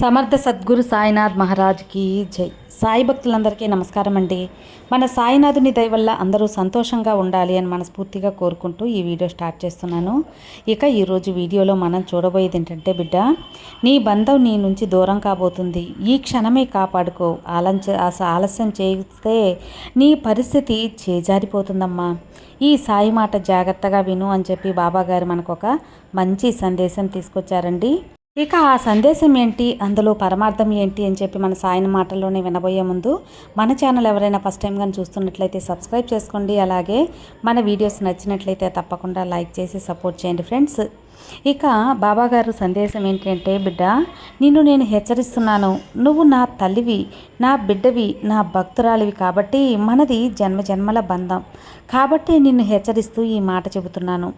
సమర్థ సద్గురు సాయినాథ్ మహారాజ్కి జై. సాయి భక్తులందరికీ నమస్కారం అండి. మన సాయినాథుని దయ వల్ల అందరూ సంతోషంగా ఉండాలి అని మనస్ఫూర్తిగా కోరుకుంటూ ఈ వీడియో స్టార్ట్ చేస్తున్నాను. ఇక ఈరోజు వీడియోలో మనం చూడబోయేది ఏంటంటే బిడ్డ నీ బంధం నీ నుంచి దూరం కాబోతుంది. ఈ క్షణమే కాపాడుకో. ఆలంచ ఆలస్యం చేస్తే నీ పరిస్థితి చేజారిపోతుందమ్మా. ఈ సాయి మాట జాగ్రత్తగా విను అని చెప్పి బాబా గారు మనకు ఒక మంచి సందేశం తీసుకొచ్చారండి. ఇక ఆ సందేశం ఏంటి? అందులో పరమార్థం ఏంటి? అని చెప్పి మన సాయన మాటల్లోనే వినబోయే ముందు మన ఛానల్ ఎవరైనా ఫస్ట్ టైం కానీ చూస్తున్నట్లయితే సబ్స్క్రైబ్ చేసుకోండి. అలాగే మన వీడియోస్ నచ్చినట్లయితే తప్పకుండా లైక్ చేసి సపోర్ట్ చేయండి ఫ్రెండ్స్. ఇక బాబాగారు సందేశం ఏంటంటే బిడ్డ నిన్ను నేను హెచ్చరిస్తున్నాను. నువ్వు నా తల్లివి నా బిడ్డవి నా భక్తురాలివి కాబట్టి మనది జన్మ జన్మల బంధం. కాబట్టి నిన్ను హెచ్చరిస్తూ ఈ మాట చెబుతున్నాను.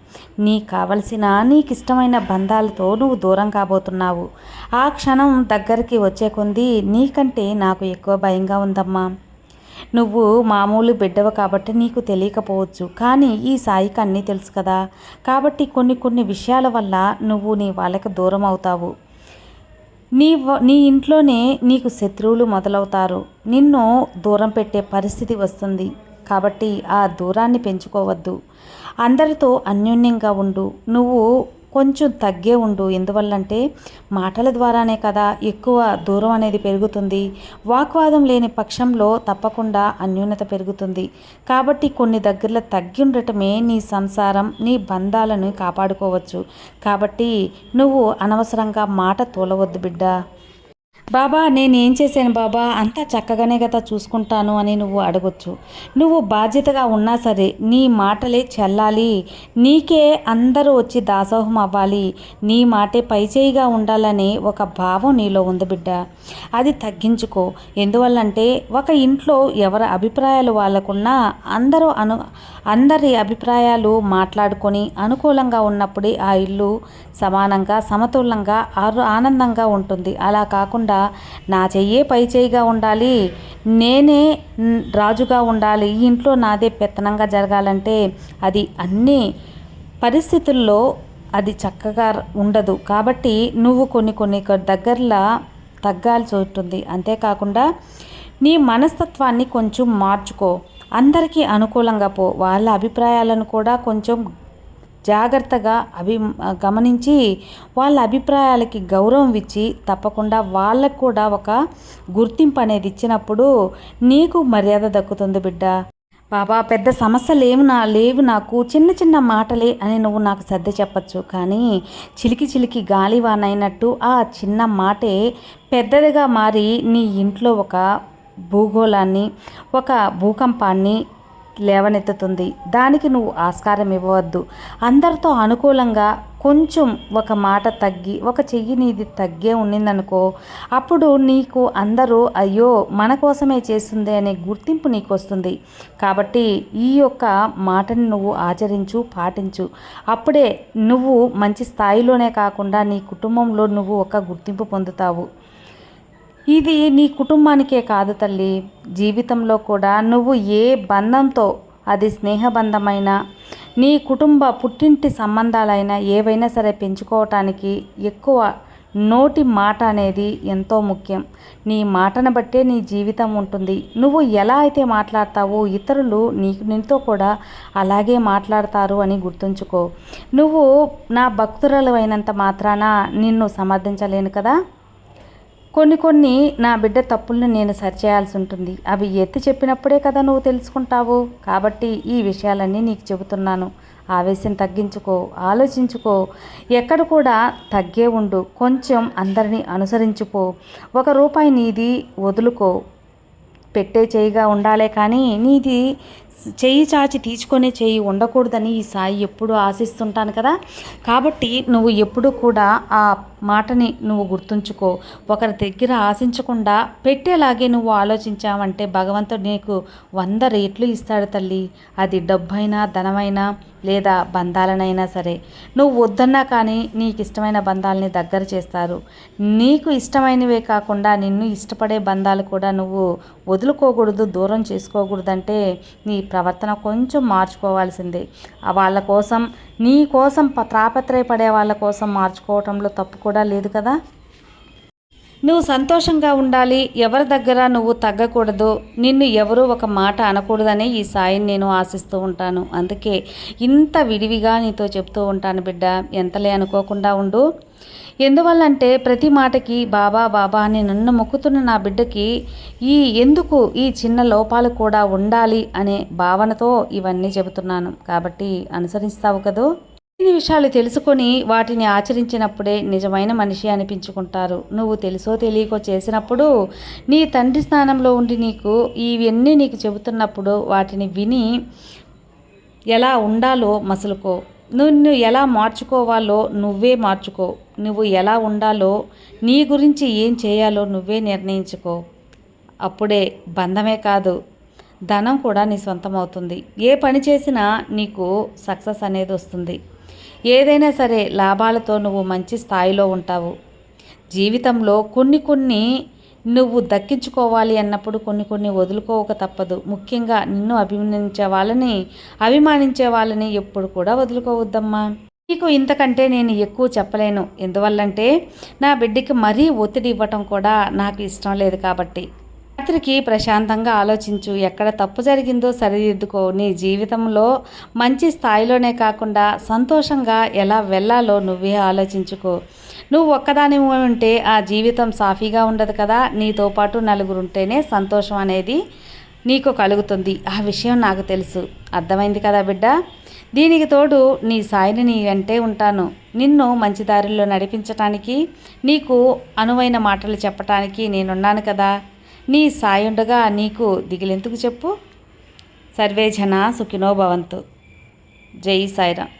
నీకు కావలసిన నీకు ఇష్టమైన బంధాలతో నువ్వు దూరం కాబోతున్నావు. ఆ క్షణం దగ్గరికి వచ్చే కొంది నీకంటే నాకు ఎక్కువ భయంగా ఉందమ్మా. నువ్వు మామూలు బిడ్డవ కాబట్టి నీకు తెలియకపోవచ్చు. కానీ ఈ సాయికి అన్నీ తెలుసు కదా. కాబట్టి కొన్ని కొన్ని విషయాల వల్ల నువ్వు నీ వాళ్ళకి దూరం అవుతావు. నీ వ- నీ ఇంట్లోనే నీకు శత్రువులు మొదలవుతారు. నిన్ను దూరం పెట్టే పరిస్థితి వస్తుంది. కాబట్టి ఆ దూరాన్ని పెంచుకోవద్దు. అందరితో అన్యోన్యంగా ఉండు. నువ్వు కొంచెం తగ్గే ఉండు. ఎందువల్లంటే మాటల ద్వారానే కదా ఎక్కువ దూరం అనేది పెరుగుతుంది. వాక్వాదం లేని పక్షంలో తప్పకుండా అన్యూనత పెరుగుతుంది. కాబట్టి కొన్ని దగ్గరలో తగ్గి ఉండటమే నీ సంసారం నీ బంధాలను కాపాడుకోవచ్చు. కాబట్టి నువ్వు అనవసరంగా మాట తోలవద్దు బిడ్డ. బాబా నేనేం చేశాను బాబా? అంతా చక్కగానే కదా చూసుకుంటాను అని నువ్వు అడగొచ్చు. నువ్వు బాధ్యతగా ఉన్నా సరే నీ మాటలే చెల్లాలి. నీకే అందరూ వచ్చి దాసోహం అవ్వాలి. నీ మాటే పైచేయిగా ఉండాలనే ఒక భావం నీలో ఉంది బిడ్డ. అది తగ్గించుకో. ఎందువల్లంటే ఒక ఇంట్లో ఎవరి అభిప్రాయాలు వాళ్ళకున్నా అందరూ అను అందరి అభిప్రాయాలు మాట్లాడుకొని అనుకూలంగా ఉన్నప్పుడే ఆ ఇల్లు సమానంగా సమతుల్యంగా ఆరు ఆనందంగా ఉంటుంది. అలా కాకుండా నా చెయ్యే పై చేయిగా ఉండాలి నేనే రాజుగా ఉండాలి ఈ ఇంట్లో నాదే పెత్తనంగా జరగాలంటే అది అన్ని పరిస్థితుల్లో అది చక్కగా ఉండదు. కాబట్టి నువ్వు కొన్ని కొన్ని దగ్గరలా తగ్గాల్సి ఉంటుంది. అంతేకాకుండా నీ మనస్తత్వాన్ని కొంచెం మార్చుకో. అందరికీ అనుకూలంగా పో వాళ్ళ అభిప్రాయాలను కూడా కొంచెం జాగ్రత్తగా అభి గమనించి వాళ్ళ అభిప్రాయాలకి గౌరవం ఇచ్చి తప్పకుండా వాళ్ళకు కూడా ఒక గుర్తింపు అనేది ఇచ్చినప్పుడు నీకు మర్యాద దక్కుతుంది బిడ్డ. బాబా పెద్ద సమస్యలు ఏమి నా లేవు నాకు. చిన్న చిన్న మాటలే అని నువ్వు నాకు సర్ది చెప్పచ్చు. కానీ చిలికి చిలికి గాలివానైనట్టు ఆ చిన్న మాటే పెద్దదిగా మారి నీ ఇంట్లో ఒక భూగోళాన్ని ఒక భూకంపాన్ని లేవనెత్తుతుంది. దానికి నువ్వు ఆస్కారం ఇవ్వవద్దు. అందరితో అనుకూలంగా కొంచెం ఒక మాట తగ్గి ఒక చెయ్యి నీది తగ్గే ఉండిందనుకో అప్పుడు నీకు అందరూ అయ్యో మన కోసమే చేస్తుంది అనే గుర్తింపు నీకు వస్తుంది కాబట్టి ఈ యొక్క మాటని నువ్వు ఆచరించు పాటించు. అప్పుడే నువ్వు మంచి స్థాయిలోనే కాకుండా నీ కుటుంబంలో నువ్వు ఒక గుర్తింపు పొందుతావు. ఇది నీ కుటుంబానికే కాదు తల్లి. జీవితంలో కూడా నువ్వు ఏ బంధంతో అది స్నేహబంధమైనా నీ కుటుంబ పుట్టింటి సంబంధాలైనా ఏవైనా సరే పెంచుకోవటానికి ఎక్కువ నోటి మాట అనేది ఎంతో ముఖ్యం. నీ మాటను బట్టే నీ జీవితం ఉంటుంది. నువ్వు ఎలా అయితే మాట్లాడతావో ఇతరులు నీకు నీతో కూడా అలాగే మాట్లాడతారు అని గుర్తుంచుకో. నువ్వు నా భక్తురాలు అయినంత మాత్రాన నిన్ను సమర్థించలేను కదా? కొన్ని కొన్ని నా బిడ్డ తప్పుల్ని నేను సరిచేయాల్సి ఉంటుంది. అవి ఎత్తి చెప్పినప్పుడే కదా నువ్వు తెలుసుకుంటావు. కాబట్టి ఈ విషయాలన్నీ నీకు చెబుతున్నాను. ఆవేశం తగ్గించుకో ఆలోచించుకో. ఎక్కడ కూడా తగ్గే ఉండు. కొంచెం అందరినీ అనుసరించుకో. ఒక రూపాయి నీది వదులుకో. పెట్టే చేయిగా ఉండాలే కానీ నీది చెయ్యి చాచి తీసుకునే చెయ్యి ఉండకూడదని ఈ సాయి ఎప్పుడూ ఆశిస్తుంటాను కదా. కాబట్టి నువ్వు ఎప్పుడు కూడా ఆ మాటని నువ్వు గుర్తుంచుకో. ఒకరి దగ్గర ఆశించకుండా పెట్టేలాగే నువ్వు ఆలోచించావంటే భగవంతుడు నీకు వంద రేట్లు ఇస్తాడు తల్లి. అది డబ్బైనా ధనమైనా లేదా బంధాలనైనా సరే. నువ్వు వద్దన్నా కానీ నీకు ఇష్టమైన బంధాలని దగ్గర చేస్తారు. నీకు ఇష్టమైనవే కాకుండా నిన్ను ఇష్టపడే బంధాలు కూడా నువ్వు వదులుకోకూడదు దూరం చేసుకోకూడదంటే నీ ప్రవర్తన కొంచెం మార్చుకోవాల్సిందే. వాళ్ళ కోసం నీ కోసం ప- తాపత్రయపడే వాళ్ళ కోసం మార్చుకోవటంలో తప్పు కూడా లేదు కదా? నువ్వు సంతోషంగా ఉండాలి ఎవరి దగ్గర నువ్వు తగ్గకూడదు నిన్ను ఎవరు ఒక మాట అనకూడదని ఈ సాయిని నేను ఆశిస్తూ ఉంటాను. అందుకే ఇంత విడివిగా నీతో చెప్తూ ఉంటాను బిడ్డ ఎంతలే అనుకోకుండా ఉండు. ఎందువల్లంటే ప్రతి మాటకి బాబా బాబా అని నన్ను మొక్కుతున్న నా బిడ్డకి ఈ ఎందుకు ఈ చిన్న లోపాలు కూడా ఉండాలి అనే భావనతో ఇవన్నీ చెబుతున్నాను. కాబట్టి అనుసరిస్తావు కదూ? కొన్ని విషయాలు తెలుసుకొని వాటిని ఆచరించినప్పుడే నిజమైన మనిషి అనిపించుకుంటారు. నువ్వు తెలుసో తెలియకో చేసినప్పుడు నీ తండ్రి స్థానంలో ఉండి నీకు ఇవన్నీ నీకు చెబుతున్నప్పుడు వాటిని విని ఎలా ఉండాలో మసులుకో. నువ్వు ఎలా మార్చుకోవాలో నువ్వే మార్చుకో. నువ్వు ఎలా ఉండాలో నీ గురించి ఏం చేయాలో నువ్వే నిర్ణయించుకో. అప్పుడే బంధమే కాదు ధనం కూడా నీ సొంతం అవుతుంది ఏ పని చేసినా నీకు సక్సెస్ అనేది వస్తుంది. ఏదైనా సరే లాభాలతో నువ్వు మంచి స్థాయిలో ఉంటావు. జీవితంలో కొన్ని కొన్ని నువ్వు దక్కించుకోవాలి అన్నప్పుడు కొన్ని కొన్ని వదులుకోక తప్పదు. ముఖ్యంగా నిన్ను అభిమానించే వాళ్ళని అభిమానించే వాళ్ళని ఎప్పుడు కూడా వదులుకోవద్దమ్మా. నీకు ఇంతకంటే నేను ఎక్కువ చెప్పలేను. ఎందువల్లంటే నా బిడ్డకి మరీ ఒత్తిడి ఇవ్వటం కూడా నాకు ఇష్టం లేదు కాబట్టి. రాత్రికి ప్రశాంతంగా ఆలోచించు. ఎక్కడ తప్పు జరిగిందో సరిదిద్దుకో. నీ జీవితంలో మంచి స్థాయిలోనే కాకుండా సంతోషంగా ఎలా వెళ్ళాలో నువ్వే ఆలోచించుకో. నువ్వు ఒక్కదాని ఉంటే ఆ జీవితం సాఫీగా ఉండదు కదా. నీతో పాటు నలుగురు ఉంటేనే సంతోషం అనేది నీకు కలుగుతుంది. ఆ విషయం నాకు తెలుసు. అర్థమైంది కదా బిడ్డ? దీనికి తోడు నీ సాయిని నీ వెంటే ఉంటాను. నిన్ను మంచి దారిలో నడిపించటానికి నీకు అనువైన మాటలు చెప్పటానికి నేనున్నాను కదా. నీ సాయుండగా నీకు దిగిలెందుకు చెప్పు? సర్వే జన సుఖినో భవంతు. జై సాయిరామ్.